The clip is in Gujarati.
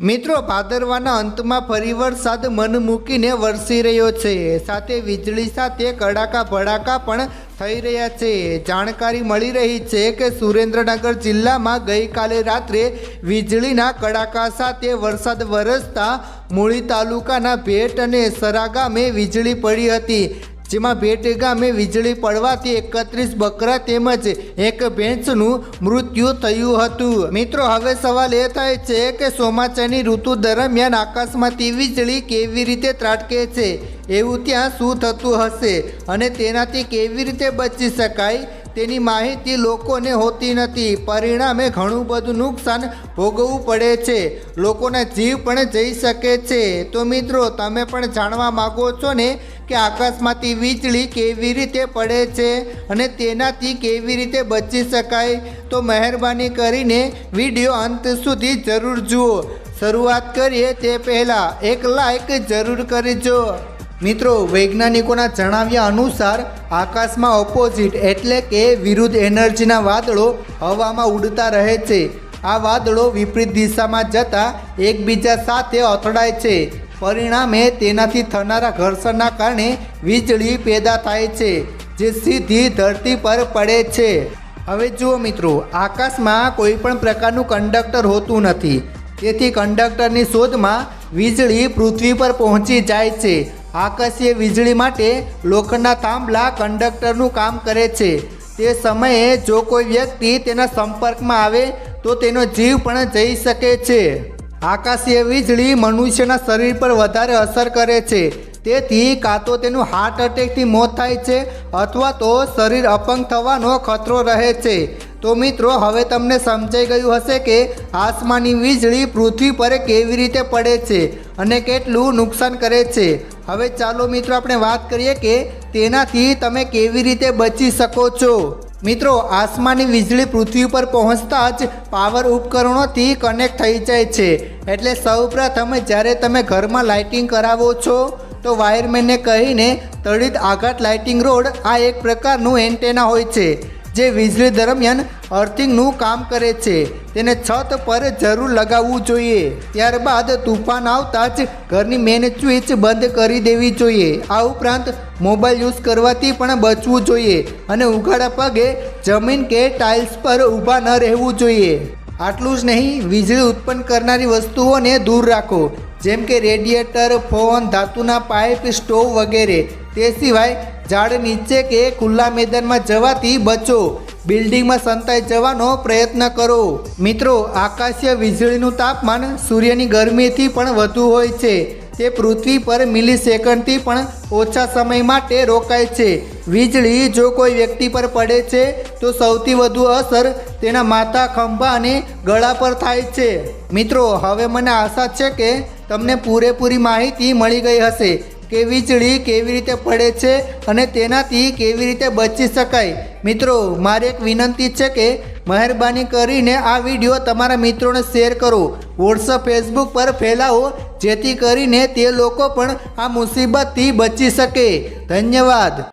મિત્રો, ભાદરવાના અંતમાં ફરી વરસાદ મન મૂકીને વરસી રહ્યો છે. સાથે વીજળી સાથે કડાકા ભડાકા પણ થઈ રહ્યા છે. જાણકારી મળી રહી છે કે સુરેન્દ્રનગર જિલ્લામાં ગઈકાલે રાત્રે વીજળીના કડાકા સાથે વરસાદ વરસતા મૂળી તાલુકાના ભેટ અને સરા ગામે વીજળી પડી હતી. જેમાં ભેટ ગામે વીજળી પડવાથી એકત્રીસ બકરા તેમજ એક ભેંસનું મૃત્યુ થયું હતું. મિત્રો, હવે સવાલ એ થાય છે કે ચોમાસાની ઋતુ દરમિયાન આકાશમાંથી વીજળી કેવી રીતે ત્રાટકે છે? એવું ત્યાં શું થતું હશે? અને તેનાથી કેવી રીતે બચી શકાય? તેની માહિતી લોકોને હોતી નથી. પરિણામે ઘણું બધું નુકસાન ભોગવવું પડે છે. લોકોના જીવ પણ જઈ શકે છે. તો મિત્રો, તમે પણ જાણવા માગો છો ને કે આકાશમાંથી વીજળી કેવી રીતે પડે છે અને તેનાથી કેવી રીતે બચી શકાય? તો મહેરબાની કરીને વીડિયો અંત સુધી જરૂર જુઓ. શરૂઆત કરીએ તે પહેલાં એક લાઈક જરૂર કરજો. મિત્રો, વૈજ્ઞાનિકોના જણાવ્યા અનુસાર આકાશમાં ઓપોઝિટ એટલે કે વિરુદ્ધ એનર્જીના વાદળો હવામાં ઉડતા રહે છે. આ વાદળો વિપરીત દિશામાં જતા એકબીજા સાથે અથડાય છે. પરિણામે તેનાથી થનારા ઘર્ષણના કારણે વીજળી પેદા થાય છે, જે સીધી ધરતી પર પડે છે. હવે જુઓ મિત્રો, આકાશમાં કોઈ પણ પ્રકારનું કંડક્ટર હોતું નથી. તેથી કંડક્ટરની શોધમાં વીજળી પૃથ્વી પર પહોંચી જાય છે. આકાશીય વીજળી માટે લોખંડના થાંભલા કંડક્ટરનું કામ કરે છે. તે સમયે જો કોઈ વ્યક્તિ તેના સંપર્કમાં આવે, તો તેનો જીવ પણ જઈ શકે છે. આકાશીય વીજળી મનુષ્યના શરીર પર વધારે અસર કરે છે. તેથી કાં તો તેનું હાર્ટ અટેકથી મોત થાય છે, અથવા તો શરીર અપંગ થવાનો ખતરો રહે છે. તો મિત્રો, હવે તમને સમજાઈ ગયું હશે કે આસમાની વીજળી પૃથ્વી પર કેવી રીતે પડે છે અને કેટલું નુકસાન કરે છે. હવે ચાલો મિત્રો, આપણે વાત કરીએ કે તેનાથી તમે કેવી રીતે બચી શકો છો. મિત્રો, આસમાની વીજળી પૃથ્વી પર પહોંચતા જ પાવર ઉપકરણોથી કનેક્ટ થઈ જાય છે. એટલે સૌપ્રથમ જ્યારે તમે ઘરમાં લાઇટિંગ કરાવો છો, તો વાયરમેનને કહીને તડિત આઘાત લાઇટિંગ રોડ આ એક પ્રકારનું એન્ટેના હોય છે. જે વીજળી દરમિયાન અર્થિંગનું કામ કરે છે, તેને છત પર જરૂર લગાવવું જોઈએ. ત્યારબાદ તુફાન આવતા જ ઘરની મેન સ્વિચ બંધ કરી દેવી જોઈએ. આ ઉપરાંત મોબાઈલ યુઝ કરવાથી પણ બચવું જોઈએ અને ઉઘાડા પગે જમીન કે ટાઇલ્સ પર ઊભા ન રહેવું જોઈએ. આટલું જ નહીં, વીજળી ઉત્પન્ન કરનારી વસ્તુઓને દૂર રાખો. જેમ કે રેડિયેટર, ફોન, ધાતુના પાઇપ, સ્ટોવ વગેરે. તે સિવાય ઝાડ નીચે કે ખુલ્લા મેદાનમાં જવાથી બચો. બિલ્ડિંગમાં સંતાઈ જવાનો પ્રયત્ન કરો. મિત્રો, આકાશીય વીજળીનું તાપમાન સૂર્યની ગરમીથી પણ વધુ હોય છે. તે પૃથ્વી પર મિલી સેકન્ડથી પણ ઓછા સમય માટે રોકાય છે. વીજળી જો કોઈ વ્યક્તિ પર પડે છે, તો સૌથી વધુ અસર તેના માથા, ખંભા અને ગળા પર થાય છે. મિત્રો, હવે મને આશા છે કે તમને પૂરેપૂરી માહિતી મળી ગઈ હશે. કે વીજળી કેવી રીતે પડે છે અને તેનાથી કેવી રીતે બચી શકાય. મિત્રો, મારી એક વિનંતી છે કે મહેરબાની કરીને આ વીડિયો તમારા મિત્રોને શેર કરો. વોટ્સઅપ ફેસબુક પર ફેલાવો, જેથી કરીને તે લોકો પણ આ મુસીબતથી બચી શકે. ધન્યવાદ.